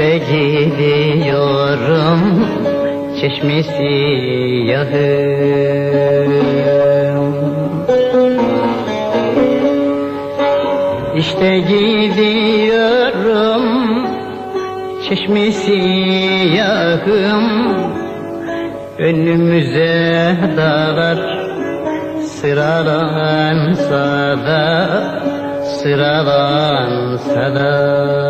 Hap'e gidiyorum Çeşmesi yahım İşte gidiyorum Çeşmesi yahım Önümüze dağlar Sıralansa da Sıralansa da.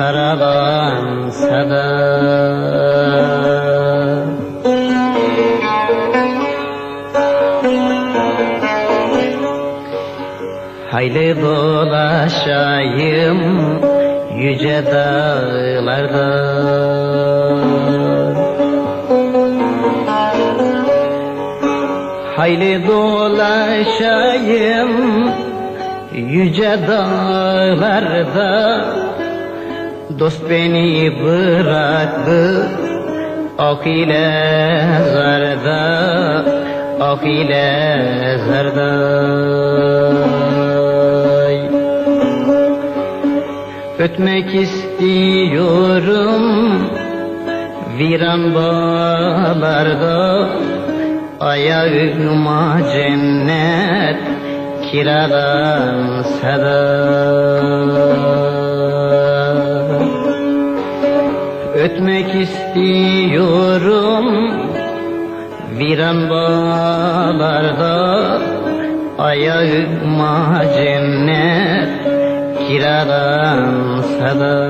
Karalansa da Hayli dolaşayım yüce dağlarda. Hayli dolaşayım yüce dağlarda Dost beni bıraktı. Ok ile zarda Ok ile zarda Ötmek istiyorum Viran bağlarda. Ayağıma cennet kiralansa da Ötmek istiyorum. Viran bağlarda Ayağıma cennet kiralansa da